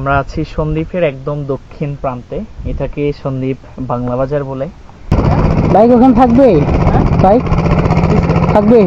আমরা আছি সন্দীপের একদম দক্ষিণ প্রান্তে। এটাকে সন্দ্বীপ বাংলা বাজার বলে। বাইক ওখানে থাকবে? বাইক? থাকবে?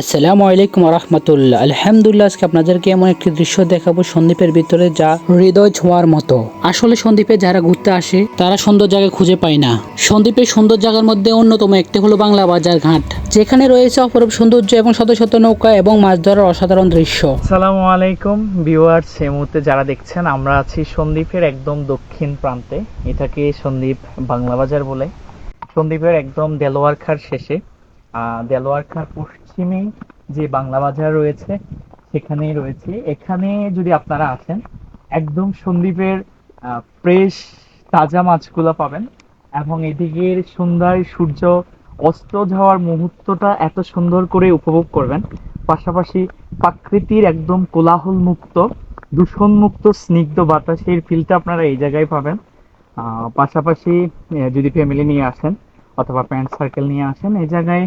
আসসালামু আলাইকুম রহমতুল্লাহ আলহামদুলিল্লাহ, আজকে আপনাদেরকে এমন একটি দৃশ্য দেখাবো সন্দ্বীপের ভিতরে যা হৃদয় ছোঁয়ার মতো। আসলে সন্দীপে যারা ঘুরতে আসে, তারা সুন্দর জায়গা খুঁজে পায় না। সন্দ্বীপের সুন্দর জায়গার মধ্যে অন্যতম একটি হলো বাংলা বাজার ঘাট, যেখানে রয়েছে অপরূপ সৌন্দর্য এবং শত শত নৌকা এবং মাছ ধরার অসাধারণ দৃশ্য। আসসালামু আলাইকুম ভিউয়ার্স, এই মুহূর্তে যারা দেখছেন, আমরা আছি সন্দ্বীপের একদম দক্ষিণ প্রান্তে। এটাকে সন্দ্বীপ বাংলা বাজার বলে। সন্দ্বীপের একদম দেলোয়ারখার শেষে। দেলোয়ারখার পশ্চিমে যে বাংলা বাজার রয়েছে, সেখানেই রয়েছে। এখানে যদি আপনারা আসেন, একদম সন্দ্বীপের ফ্রেশ তাজা মাছগুলো পাবেন এবং এদিকের সন্ধ্যায় সূর্য অস্ত যাওয়ার মুহূর্তটা এত সুন্দর করে উপভোগ করবেন। পাশাপাশি প্রাকৃতির একদম কোলাহল মুক্ত দূষণ মুক্ত স্নিগ্ধ বাতাসের ফিলটা আপনারা এই জায়গায় পাবেন। পাশাপাশি যদি ফ্যামিলি নিয়ে আসেন অথবা ফ্রেন্ড সার্কেল নিয়ে আসেন, এই জায়গায়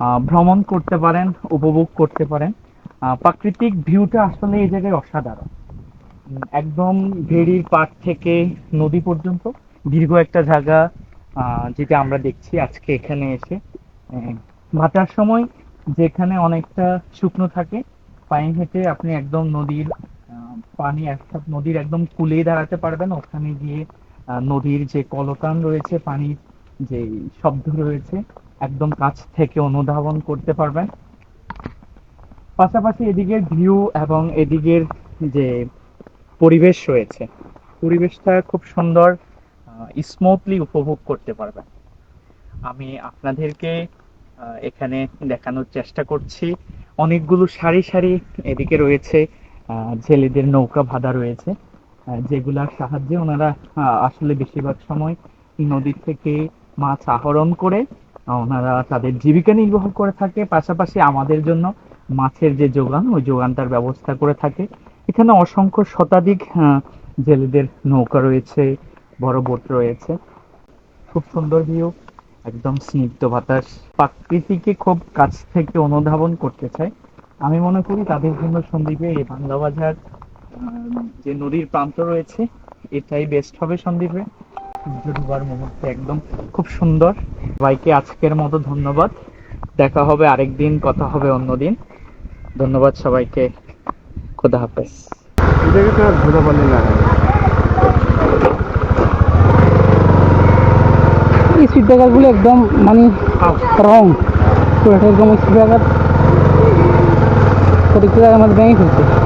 ভ্রমণ করতে পারেন উপভোগ করতে পারেন। প্রাকৃতিক ভিউটা আসলে এই জায়গায় অসাধারণ। একদম ভেড়ির পাড় থেকে নদী পর্যন্ত দীর্ঘ একটা জায়গা যেটা আমরা দেখছি আজকে এখানে এসে। আহ, ভাটার সময় যেখানে অনেকটা শুকনো থাকে পায়ে হেঁটে আপনি একদম নদীর পানি অর্থাৎ নদীর একদম কূলেই দাঁড়াতে পারবেন। ওখানে গিয়ে নদীর যে কলতান রয়েছে পানির যে শব্দ রয়েছে একদম কাছ থেকে অনুধাবন করতে পারবেন। পাশাপাশি এদিকের ভিউ এবং এদিকের যে পরিবেশ রয়েছে পরিবেশটা খুব সুন্দর স্মুথলি উপভোগ করতে পারবেন। আমি আপনাদেরকে এখানে দেখানোর চেষ্টা করছি। অনেকগুলো সারি সারি এদিকে রয়েছে আহ, জেলেদের নৌকা বাঁধা রয়েছে যেগুলার সাহায্যে ওনারা আসলে বেশিরভাগ সময় নদী থেকে মাছ আহরণ করে ওনারা তাদের জীবিকা নির্বাহ করে থাকে, পাশাপাশি আমাদের জন্য মাছের যে যোগান, ওই যোগানটার ব্যবস্থা করে থাকে। এখানে অসংখ্য শতাধিক জেলেদের নৌকা রয়েছে, বড় বোট রয়েছে। খুব সুন্দর ভিউ একদম স্নিগ্ধ বাতাস। প্রকৃতিকে খুব কাছ থেকে অনুধাবন করতে চাই। আমি মনে করি তাদের জন্য সন্দ্বীপে এই বাংলা বাজার যে নদীর প্রান্ত রয়েছে, এটাই বেস্ট হবে সন্দ্বীপে। সূর্য ডুবার মুহূর্তে একদম খুব সুন্দর। সবাইকে আজকের মতো ধন্যবাদ। দেখা হবে আরেকদিন, কথা হবে অন্যদিন। ধন্যবাদ সবাইকে। খোদা হাফেজ। সিট ব্যাগারগুলো একদম মানে রং। তো এটা একদম জায়গার মধ্যে ভেঙে ফেলছে।